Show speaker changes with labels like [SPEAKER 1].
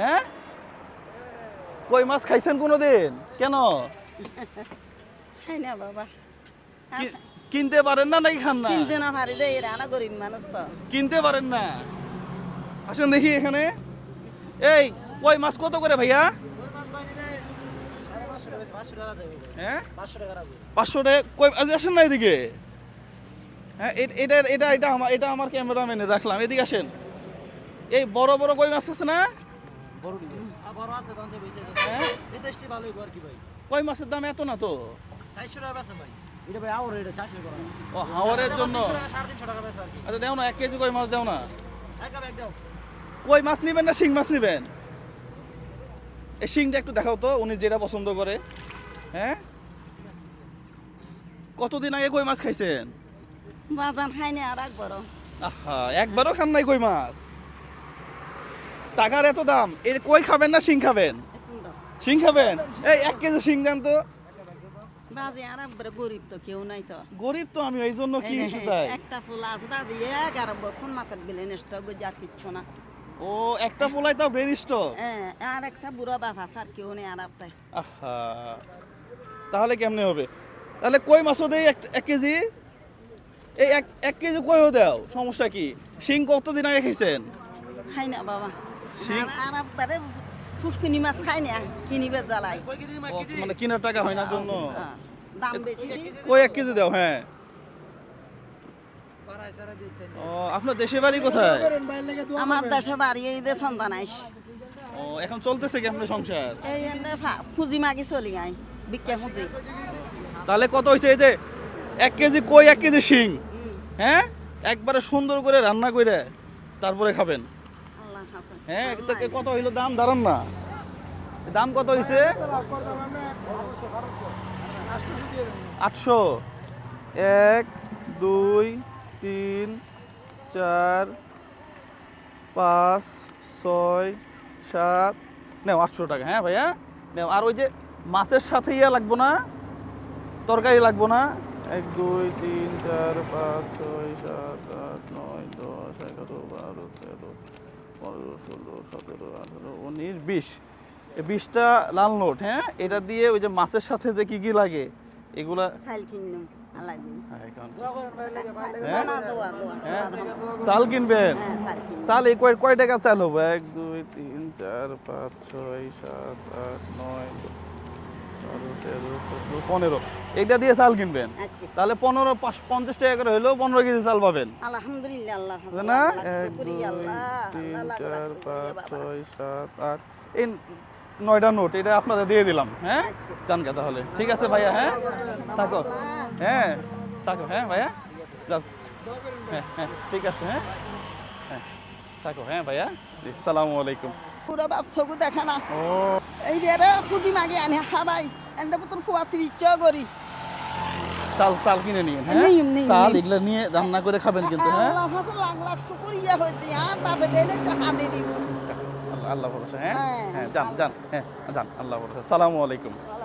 [SPEAKER 1] হ্যাঁ কই মাছ খাইছেন কোনো দিন কেন খাই না বাবা কিনতে পারেন না নাকি খান না
[SPEAKER 2] কিনতে না পারি রে রানা গরিব মানুষ তো
[SPEAKER 1] কিনতে পারেন না আসুন দেখি এখানে এই কই মাছ কত করে ভাইয়া হ্যাঁ? পাঁচশো টাকা কই আসেন না এদিকে হ্যাঁ এটা এটা এটা আমার এটা আমার ক্যামেরাম্যানে রাখলাম এদিকে আসেন এই বড় বড় কই মাছ আছে না
[SPEAKER 3] দাম হ্যাঁ?
[SPEAKER 1] কয় দাম এত না তো
[SPEAKER 3] চারশো টাকা ভাই টাকা জন্য সাড়ে তিনশো টাকা
[SPEAKER 1] আচ্ছা দেও না এক কেজি কই মাছ দেও কই মাছ না শিং মাছ একটু দেখাও তো উনি যেটা পছন্দ করে হ্যাঁ কতদিন আগে কই মাছ খাইছেন আর আহা একবারও খান নাই কই মাছ টাকার এত দাম এর কই খাবেন না শিং খাবেন শিং খাবেন এই এক কেজি শিং দেন তো
[SPEAKER 2] গরিব তো কেউ নাই তো
[SPEAKER 1] গরিব তো আমি ওই জন্য
[SPEAKER 2] একটা না
[SPEAKER 1] ও একটা তো
[SPEAKER 2] আর একটা বুড়া কেউ নেই
[SPEAKER 1] তাহলে কেমনে হবে তাহলে কই মাছও দেই এক কেজি এই এক এক কেজি কইও দাও সমস্যা কি শিং কত দিন আগে খাইছেন
[SPEAKER 2] খাই না বাবা ফুসকুনি মাছ খাই না কিনিবে জ্বালাই
[SPEAKER 1] মানে কিনার টাকা হয় না জন্য দাম বেশি কই এক কেজি দাও হ্যাঁ ও আপনার দেশে বাড়ি কোথায়
[SPEAKER 2] আমার দেশে বাড়ি এই সন্তান আইস
[SPEAKER 1] ও এখন চলতেছে কি আপনার সংসার
[SPEAKER 2] এই ফুজি মাগি চলি গাই বিক্কা ফুজি
[SPEAKER 1] তাহলে কত হয়েছে এই যে এক কেজি কই এক কেজি শিং হ্যাঁ একবারে সুন্দর করে রান্না করে তারপরে খাবেন হ্যাঁ তোকে কত হইলো দাম দাঁড়ান না দাম কত হয়েছে আটশো এক দুই তিন চার পাঁচ ছয় সাত নেও আটশো টাকা হ্যাঁ ভাইয়া নেও আর ওই যে মাছের সাথে ইয়া লাগবো না তরকারি লাগবো না এক দুই তিন চার পাঁচ ছয় সাত আট নয় দশ এগারো বারো তেরো পনেরো ষোলো সতেরো আঠেরো উনিশ বিশ বিশটা লাল নোট হ্যাঁ এটা দিয়ে ওই যে মাছের সাথে যে কি কি লাগে এগুলা
[SPEAKER 2] চাল হ্যাঁ,
[SPEAKER 1] কিনবেন চাল হ্যাঁ, এই কয় কয় টাকা চাল হবে এক দুই তিন চার পাঁচ ছয় সাত আট নয় পনেরো এইটা দিয়ে চাল কিনবেন আচ্ছা। তাহলে পনেরো পঞ্চাশ টাকা করে হলেও পনেরো কেজি চাল পাবেন
[SPEAKER 2] আলহামদুলিল্লাহ
[SPEAKER 1] না এক তিন চার পাঁচ ছয় সাত আট এই নয়টা নোট এটা আপনারা দিয়ে দিলাম হ্যাঁ জানকা আচ্ছা। তাহলে ঠিক আছে ভাইয়া হ্যাঁ থাকো হ্যাঁ থাকো হ্যাঁ ভাইয়া হ্যাঁ হ্যাঁ ঠিক আছে হ্যাঁ হ্যাঁ থাকো হ্যাঁ ভাইয়া সালামু আলাইকুম
[SPEAKER 2] পুরা বাপ দেখা না এই বিয়ারে মাগে ফুয়া সিরিচ করি
[SPEAKER 1] চাল চাল কিনে নিয়ে হ্যাঁ চাল এগুলো নিয়ে রান্না করে খাবেন কিন্তু হ্যাঁ আর বাপে আল্লাহ ভরসা হ্যাঁ? হ্যাঁ হ্যাঁ যান যান হ্যাঁ যান আল্লাহ সালামু আলাইকুম